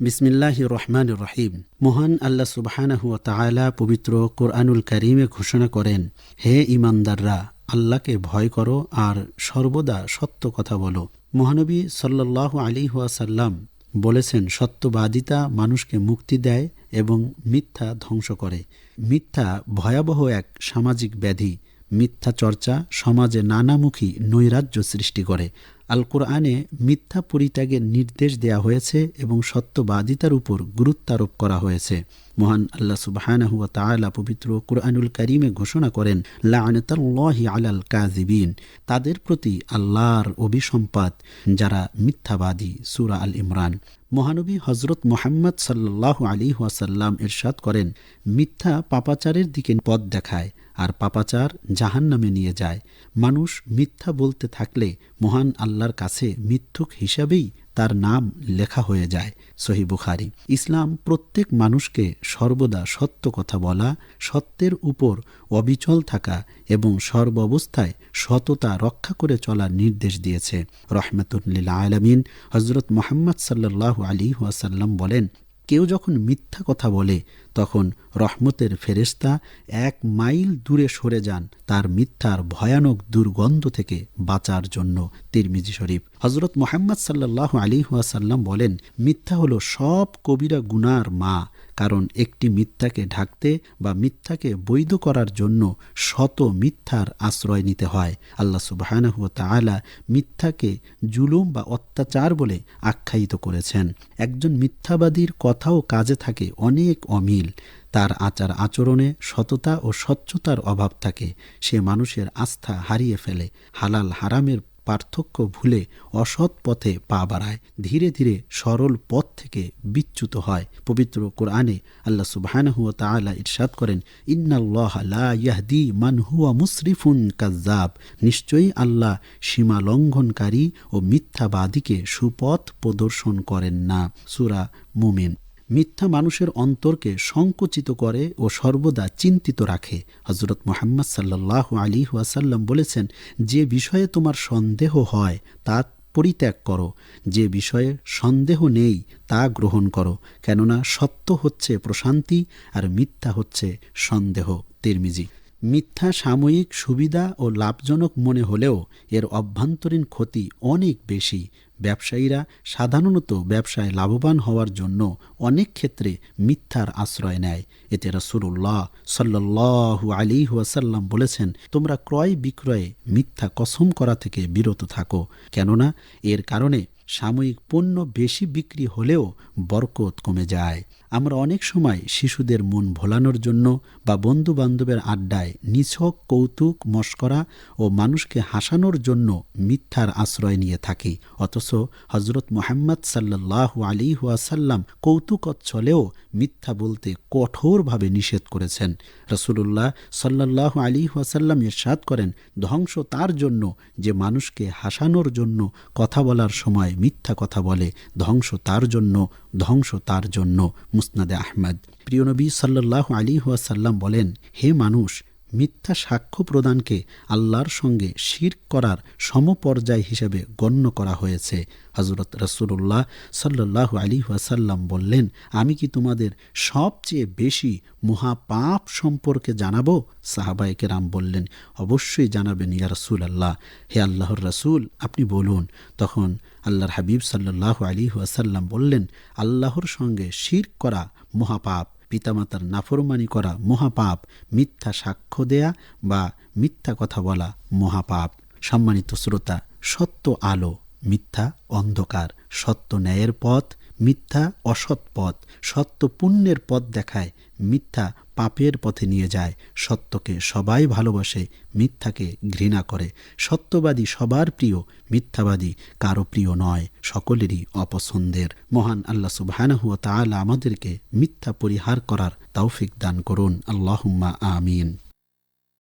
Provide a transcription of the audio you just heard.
বিসমিল্লাহ রহমান রহিম। মহান আল্লাহ সুবাহানাহু তাআলা পবিত্র কোরআনুল করিমে ঘোষণা করেন, হে ইমানদাররা আল্লাহকে ভয় করো আর সর্বদা সত্য কথা বলো। মহানবী সাল্লাহ আলী ওয়াসাল্লাম বলেছেন, সত্যবাদিতা মানুষকে মুক্তি দেয় এবং মিথ্যা ধ্বংস করে। মিথ্যা ভয়াবহ এক সামাজিক ব্যাধি। মিথ্যা চর্চা সমাজে নানামুখী নৈরাজ্য সৃষ্টি করে। আল কোরআনে মিথ্যা পরিত্যাগের নির্দেশ দেয়া হয়েছে এবং সত্যবাদিতার উপর গুরুত্বারোপ করা হয়েছে। মহান আল্লাহ সুবাহানহুয়া তাআলা পবিত্র কোরআনুল করিমে ঘোষণা করেন লাহি আলাল কাজিবিন তাদের প্রতি আল্লাহর অভিসম্পাদ যারা মিথ্যাবাদী, সুরা আল ইমরান মহানবী হজরত মোহাম্মদ সাল্লাহ আলী ওয়াসাল্লাম ইরশাদ করেন, মিথ্যা পাপাচারের দিকে পথ দেখায় আর পাপাচার জাহান নামে নিয়ে যায়। মানুষ মিথ্যা বলতে থাকলে মহান আল্লাহর কাছে মিথ্যুক হিসাবেই তার নাম লেখা হয়ে যায় সহি বুখারি। ইসলাম প্রত্যেক মানুষকে সর্বদা সত্য কথা বলা, সত্যের উপর অবিচল থাকা এবং সর্বাবস্থায় সততা রক্ষা করে চলার নির্দেশ দিয়েছে। রহমতুল্লিল আলমিন হজরত মোহাম্মদ সাল্লাহ আলী ওয়াসাল্লাম বলেন কেউ যখন মিথ্যা কথা বলে, তখন রহমতের ফেরেস্তা এক মাইল দূরে সরে যান তার মিথ্যার ভয়ানক দুর্গন্ধ থেকে বাঁচার জন্য তিরমিজি শরীফ। হজরত মোহাম্মদ সাল্লাহ আলী ওয়াসাল্লাম বলেন, মিথ্যা হলো সব কবিরা গুনার মা। কারণ একটি মিথ্যাকে ঢাকতে বা মিথ্যাকে বৈধ করার জন্য শত মিথ্যার আশ্রয় নিতে হয়। আল্লাহ সুবাহানহ তালা মিথ্যাকে জুলুম বা অত্যাচার বলে আখ্যায়িত করেছেন। একজন মিথ্যাবাদীর কথাও কাজে থাকে অনেক অমিল। তার আচার আচরণে সততা ও স্বচ্ছতার অভাব থাকে। সে মানুষের আস্থা হারিয়ে ফেলে। হালাল হারামের পার্থক্য ভুলে অসৎ পথে পা বাড়ায়, ধীরে ধীরে সরল পথ থেকে বিচ্যুত হয়। পবিত্র কোরআনে আল্লাহ সুবাহানহু তাআলা ইরশাদ করেন ইয়াহদি মান হুয়া মুসরিফুন কাজ্জাব। নিশ্চয়ই আল্লাহ সীমা লঙ্ঘনকারী ও মিথ্যাবাদীকে সুপথ প্রদর্শন করেন না। সুরা মুমিন। মিথ্যা মানুষের অন্তরকে সংকুচিত করে ও সর্বদা চিন্তিত রাখে। হজরত মোহাম্মদ সাল্লাহ আলী ওয়াসাল্লাম বলেছেন, যে বিষয়ে তোমার সন্দেহ হয় তা পরিত্যাগ করো। যে বিষয়ে সন্দেহ নেই, তা গ্রহণ করো। কেননা সত্য হচ্ছে প্রশান্তি আর মিথ্যা হচ্ছে সন্দেহ। তিরমিজি। মিথ্যা সাময়িক সুবিধা ও লাভজনক মনে হলেও এর অভ্যন্তরীণ ক্ষতি অনেক বেশি। ব্যবসায়ীরা সাধারণত ব্যবসায় লাভবান হওয়ার জন্য অনেক ক্ষেত্রে মিথ্যার আশ্রয় নেয়। এতে রসুল্লাহ সাল্লু আলী ওয়াসাল্লাম বলেছেন, তোমরা ক্রয় বিক্রয়ে মিথ্যা কসম করা থেকে বিরত থাকো। কেননা এর কারণে সাময়িক পণ্য বেশি বিক্রি হলেও বরকত কমে যায়। আমরা অনেক সময় শিশুদের মন ভোলানোর জন্য বা বন্ধু বান্ধবের আড্ডায় নিছক কৌতুক, মস্করা ও মানুষকে হাসানোর জন্য মিথ্যার আশ্রয় নিয়ে থাকি। অথচ হজরত মোহাম্মদ সাল্লাহ আলী ওয়াসাল্লাম কৌতুকচ্ছলেও মিথ্যা বলতে কঠোরভাবে নিষেধ করেছেন। রসুল্লাহ সাল্লাহ আলী ওয়াসাল্লাম ইরশাদ করেন, ধ্বংস তার জন্য যে মানুষকে হাসানোর জন্য কথা বলার সময় মিথ্যা কথা বলে। ধ্বংস তার জন্য, ধ্বংস তার জন্য। মুসনাদে আহমদ। প্রিয়নবী সাল্লাহ আলী ওয়াসাল্লাম বলেন হে মানুষ মিথ্যা সাক্ষ্য প্রদানকে আল্লাহর সঙ্গে শির করার সমপর্যায় হিসেবে গণ্য করা হয়েছে। হজরত রসুল্লাহ সাল্লাহ আলী ওয়াসাল্লাম বললেন, আমি কি তোমাদের সবচেয়ে বেশি মহাপাপ সম্পর্কে জানাব? সাহাবাইকে রাম বললেন, অবশ্যই জানাবেন ইয়া রসুল আল্লাহ হে আল্লাহর রসুল, আপনি বলুন। তখন আল্লাহর হাবিব সাল্লাহ আলী ওয়াসাল্লাম বললেন, আল্লাহর সঙ্গে শির করা মহাপাপ। পিতামাতার নাফরমানি করা মহাপাপ, মিথ্যা সাক্ষ্য দেয়া বা মিথ্যা কথা বলা মহাপাপ। সম্মানিত শ্রোতা, সত্য আলো, মিথ্যা অন্ধকার, সত্য ন্যায়ের পথ মিথ্যা অসৎ পথ, সত্য পুণ্যের পথ দেখায়, মিথ্যা পাপের পথে নিয়ে যায়। সত্যকে সবাই ভালোবাসে, মিথ্যাকে ঘৃণা করে। সত্যবাদী সবার প্রিয়, মিথ্যাবাদী কারও প্রিয় নয়, সকলেরই অপছন্দের। মহান আল্লাহ সুবাহানহুয়া তালা আমাদেরকে মিথ্যা পরিহার করার তৌফিক দান করুন। আল্লাহুম্মা আমিন।